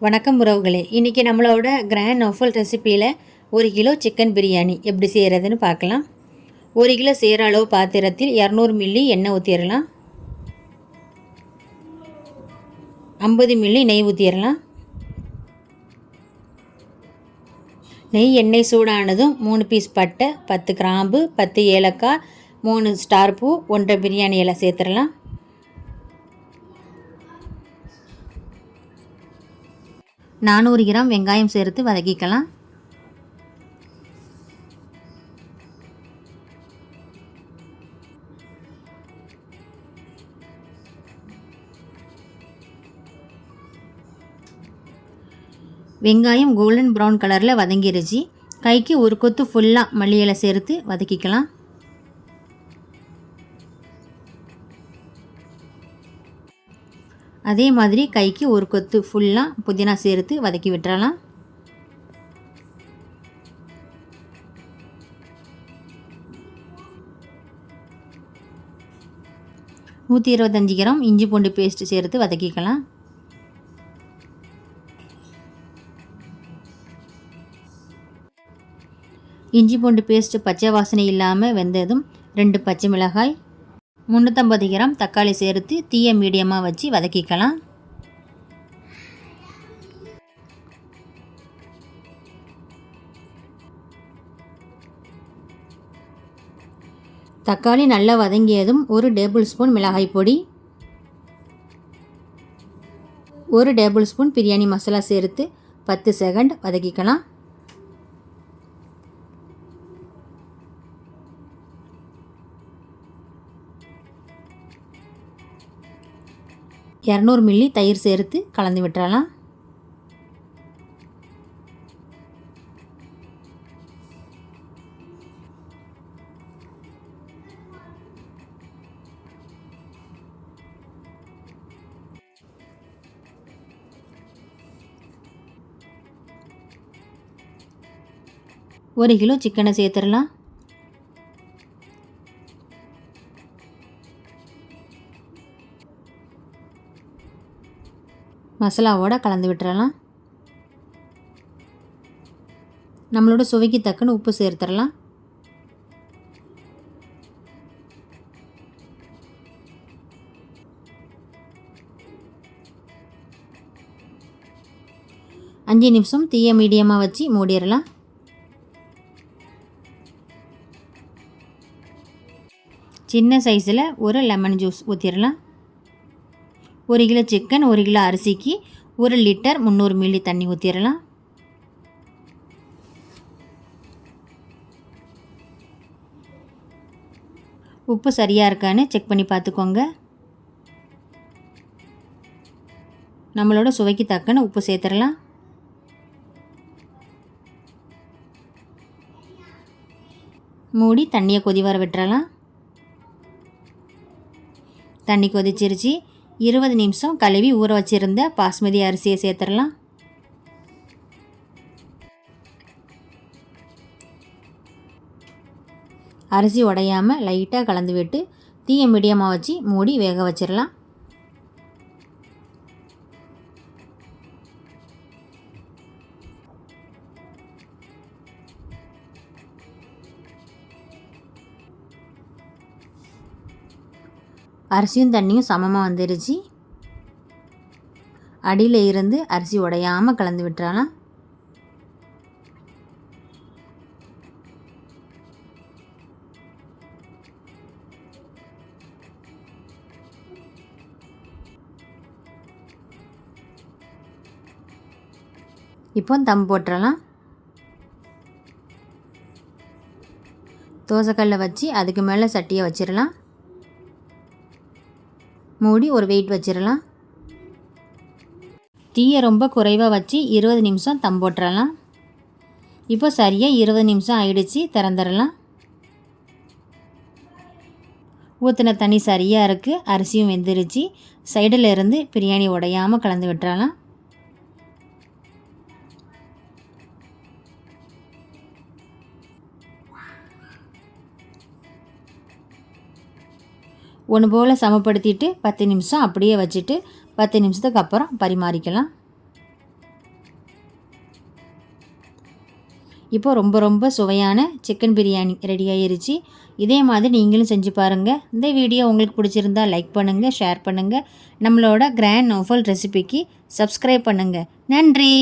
வணக்கம் உறவுகளே. இன்றைக்கி நம்மளோட கிராண்ட் நஃபல் ரெசிப்பியில் ஒரு கிலோ சிக்கன் பிரியாணி எப்படி செய்கிறதுன்னு பார்க்கலாம். ஒரு கிலோ செய்கிற அளவு பாத்திரத்தில் இரநூறு மில்லி எண்ணெய் ஊற்றிடலாம் ஐம்பது மில்லி நெய் ஊற்றிடலாம் நெய் எண்ணெய் சூடானதும் மூணு பீஸ் பட்டை பத்து கிராம்பு பத்து ஏலக்காய் மூணு ஸ்டார் பூ ஒன்றரை பிரியாணி இலை சேர்த்துடலாம். நானூறு கிராம் வெங்காயம் சேர்த்து வதக்கிக்கலாம். வெங்காயம் கோல்டன் ப்ரௌன் கலரில் வதங்கிருச்சு. கைக்கு ஒரு கொத்து ஃபுல்லாக மல்லியலை சேர்த்து வதக்கிக்கலாம். அதே மாதிரி கைக்கு ஒரு கொத்து ஃபுல்லாக புதினா சேர்த்து வதக்கி விட்டுறலாம். நூற்றி இருபத்தஞ்சி கிராம் இஞ்சி பூண்டு பேஸ்ட்டு சேர்த்து வதக்கிக்கலாம். இஞ்சி பூண்டு பேஸ்ட்டு பச்சை வாசனை இல்லாமல் வெந்ததும் ரெண்டு பச்சை மிளகாய் முந்நூற்றம்பது கிராம் தக்காளி சேர்த்து தீய மீடியமாக வச்சு வதக்கிக்கலாம். தக்காளி நல்லா வதங்கியதும் ஒரு டேபிள் ஸ்பூன் மிளகாய் பொடி ஒரு டேபிள் ஸ்பூன் பிரியாணி மசாலா சேர்த்து பத்து செகண்ட் வதக்கிக்கலாம். இரநூறு மில்லி தயிர் சேர்த்து கலந்து விட்டுறலாம். ஒரு கிலோ சிக்கனை சேர்த்துடலாம். மசாலாவோட கலந்து விட்டுறலாம். நம்மளோட சுவைக்கு தக்கன உப்பு சேர்த்துடலாம் அஞ்சு நிமிஷம் தீய மீடியமாக வச்சு மூடிடலாம் சின்ன சைஸில் ஒரு லெமன் ஜூஸ் ஊற்றிடலாம் ஒரு கிலோ சிக்கன் ஒரு கிலோ அரிசிக்கு ஒரு லிட்டர் முந்நூறு மில்லி தண்ணி ஊற்றிடலாம் உப்பு சரியாக இருக்கான்னு செக் பண்ணி பார்த்துக்கோங்க. நம்மளோட சுவைக்கு தக்கன உப்பு சேர்த்துடலாம். மூடி தண்ணியை கொதி வர விட்டுறலாம். தண்ணி கொதிச்சிருச்சு. இருபது நிமிஷம் கழுவி ஊற வச்சுருந்த பாஸ்மதி அரிசியை சேர்த்துடலாம். அரிசி உடையாமல் லைட்டாக கலந்து விட்டு தீயை மீடியமாக வச்சு மூடி வேக வச்சிடலாம். அரிசியும் தண்ணியும் சமமாக வந்துருச்சு. அடியில் இருந்து அரிசி உடையாமல் கலந்து விட்டுறலாம். இப்போ தம் போட்டுறலாம். தோசைக்கல்லை வச்சு அதுக்கு மேலே சட்டியை வச்சிடலாம் மூடி ஒரு வெயிட் வச்சிடலாம் தீயை ரொம்ப குறைவாக வச்சு இருபது நிமிஷம் தம் போட்டுறலாம். இப்போ சரியாக இருபது நிமிஷம் ஆயிடுச்சு திறந்துடலாம். ஊற்றின தண்ணி சரியாக இருக்குது அரிசியும் வெந்துருச்சு. சைடில் இருந்து பிரியாணி உடையாமல் கலந்து விட்டுறலாம். ஒன்று போல் சமப்படுத்திட்டு பத்து நிமிஷம் அப்படியே வச்சுட்டு பத்து நிமிஷத்துக்கு அப்புறம் பரிமாறிக்கலாம். இப்போ ரொம்ப ரொம்ப சுவையான சிக்கன் பிரியாணி ரெடி ஆயிருச்சு. இதே மாதிரி நீங்களும் செஞ்சு பாருங்கள் இந்த வீடியோ உங்களுக்கு பிடிச்சிருந்தா லைக் பண்ணுங்கள் ஷேர் பண்ணுங்கள் நம்மளோட கிராண்ட் நோஃபல் ரெசிபிக்கு சப்ஸ்கிரைப் பண்ணுங்கள் நன்றி!